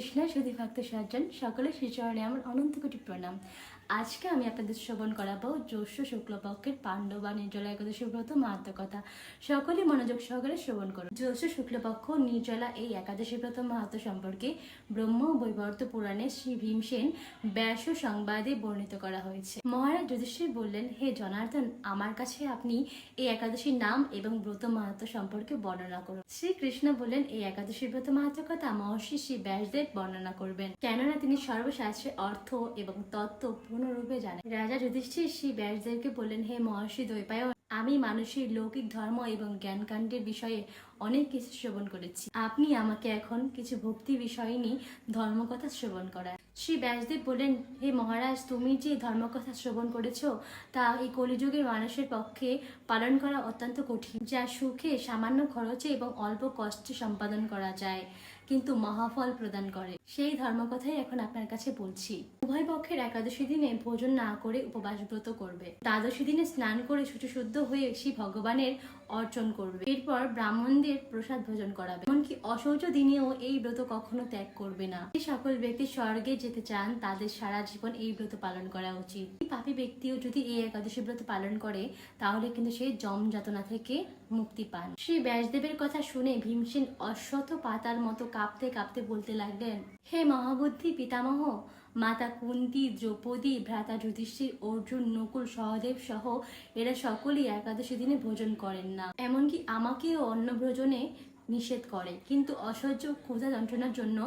কৃষ্ণ, সুধী ভক্ত সজ্জন, সকলে শ্রীচরণে আমার অনন্ত কোটি প্রণাম। আজকে আমি আপনাদের শ্রবণ করাবো জ্যৈষ্ঠ শুক্লপক্ষের পাণ্ডব নির্জলা একাদশী ব্রত মাহাত্ম কথা। সকলে মনোযোগ সহকারে শ্রবণ করুন। জ্যৈষ্ঠ শুক্লপক্ষ নির্জলা এই একাদশী ব্রত মাহাত্ম সম্পর্কে ব্রহ্ম বৈবর্ত পুরাণে শ্রী ভীমসেন ব্যাস সংবাদে বর্ণিত করা হয়েছে। মহারাজ যুধিষ্ঠির বললেন, হে জনার্দন, আমার কাছে আপনি এই একাদশীর নাম এবং ব্রত মাহাত্ম সম্পর্কে বর্ণনা করুন। শ্রীকৃষ্ণ বললেন, এই একাদশী ব্রত মাহাত্ম কথা মহর্ষি শ্রী ব্যাসদেব বর্ণনা করবেন। কেননা তিনি সর্বশাস্ত্রে অর্থ এবং তত্ত্ব পূর্ণরূপে জানেন। রাজা যুধিষ্ঠির শ্রী ব্যাসদেবকে বললেন, হে মহর্ষি দ্বৈপায়ন, আমি মানুষের লৌকিক ধর্ম এবং জ্ঞানকাণ্ডের বিষয়ে অনেক কিছু শ্রবণ করেছি। আপনি আমাকে এখন কিছু ভক্তি বিষয় নিয়ে ধর্মকথা শ্রবণ করায় শ্রী ব্যাসদেব বললেন হে মহারাজ, তুমি যে ধর্মকথা শ্রবণ করেছ, তা এই কলিযুগের মানুষের পক্ষে পালন করা অত্যন্ত কঠিন, যা সুখে, সামান্য খরচে এবং অল্প কষ্টে সম্পাদন করা যায়, কিন্তু মহাফল প্রদান করে। সেই ধর্মকথাই এখন আপনার কাছে বলছি। উভয় পক্ষের একাদশী দিনে ভোজন না করে উপবাস ব্রত করবে। দ্বাদশী দিনে স্নান করে শুচিশুদ্ধ হয়ে শ্রী ভগবানের অর্জন করবে। এরপর ব্রাহ্মণদের প্রসাদ ভোজন করাবে। এমনকি অশৌচ দিনেও এই ব্রত কখনো ত্যাগ করবে না। যে সকল ব্যক্তি স্বর্গে যেতে চান, তাদের সারা জীবন এই ব্রত পালন করা উচিত। পাপী ব্যক্তিও যদি এই একাদশী ব্রত পালন করে, তাহলে কিন্তু সে জম যাতনা থেকে মুক্তি পান। শ্রী ব্যাসদেবের কথা শুনে ভীমসেন অশ্বত পাতার মতো কাঁপতে কাঁপতে বলতে লাগলেন, হে মহাবুদ্ধি, পিতামহ মাতা কুন্তি, দ্রৌপদী, ভ্রাতা যুধিষ্ঠির, অর্জুন, নকুল, সহদেব সহ এরা সকলেই একাদশী দিনে ভোজন করেন না। এমনকি আমাকেও অন্ন ভোজনে নিষেধ করে। কিন্তু অসহ্য ক্ষুধা যন্ত্রণার জন্য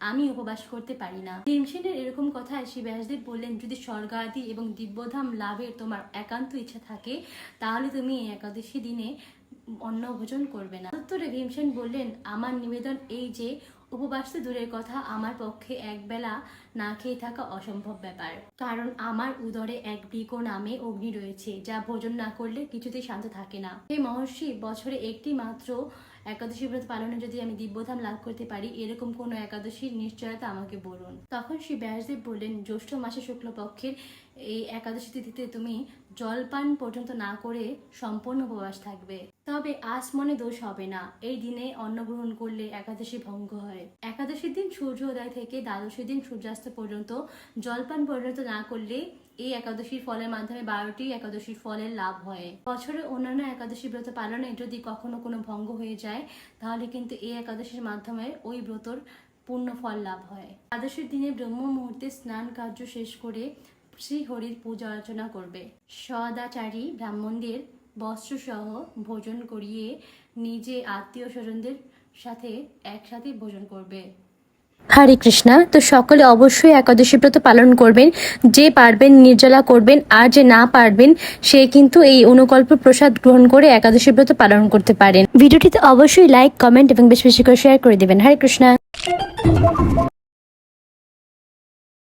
আমি উপবাস করতে পারি না। ভীমসেনের এরকম কথায় শ্রী ব্যাসদেব বললেন, যদি স্বর্গাদি এবং দিব্যধাম লাভের তোমার একান্ত ইচ্ছা থাকে, তাহলে তুমি এই একাদশী দিনে অন্ন ভোজন করবে না। উত্তরে ভীমসেন বললেন, আমার নিবেদন এই যে উপবাস তো দূরের কথা আমার পক্ষে একবেলা না খেয়ে থাকা অসম্ভব ব্যাপার। কারণ আমার উদরে এক বৃক নামে অগ্নি রয়েছে, যা ভোজন না করলে কিছুতেই শান্ত থাকে না। এই মহর্ষি, বছরে একটি মাত্র একাদশী ব্রত পালনে যদি আমি দিব্যধাম লাভ করতে পারি, এরকম কোনো একাদশীর নিশ্চয়তা আমাকে বলুন। তখন শ্রী ব্যাসদেব বললেন, জ্যৈষ্ঠ মাসে শুক্লপক্ষের এই একাদশী তিথিতে তুমি জলপান পর্যন্ত না করে সম্পূর্ণ উপবাস থাকবে। তবে আজ মনে দোষ হবে না। এই দিনে অন্ন গ্রহণ করলে একাদশী ভঙ্গ হয়। একাদশীর দিন সূর্য উদয় থেকে দ্বাদশীর দিন সূর্যাস্ত পর্যন্ত জলপান পর্যন্ত না করলে এই একাদশীর ফলের মাধ্যমে বারোটি একাদশীর ফলের লাভ হয়। বছরে অন্যান্য একাদশী ব্রত পালনে যদি কখনো কোনো ভঙ্গ হয়ে যায়, তাহলে কিন্তু এই একাদশীর মাধ্যমে ওই ব্রতর পূর্ণ ফল লাভ হয়। দ্বাদশীর দিনে ব্রহ্ম মুহূর্তে স্নান কার্য শেষ করে শ্রী হরির পূজা অর্চনা করবে। সদাচারী ব্রাহ্মণদের বস্ত্রসহ ভোজন করিয়ে নিজে আত্মীয় স্বজনদের সাথে একসাথে ভোজন করবে। হরে কৃষ্ণা, তো সকলে অবশ্যই একাদশী ব্রত পালন করবেন। যে পারবেন, নির্জলা করবেন, আর যে না পারবেন, সে কিন্তু এই অনুকল্প প্রসাদ গ্রহণ করে একাদশী ব্রত পালন করতে পারেন। ভিডিওটিতে অবশ্যই লাইক কমেন্ট এবং বেশ বেশি করে শেয়ার করে দেবেন। হরে কৃষ্ণা।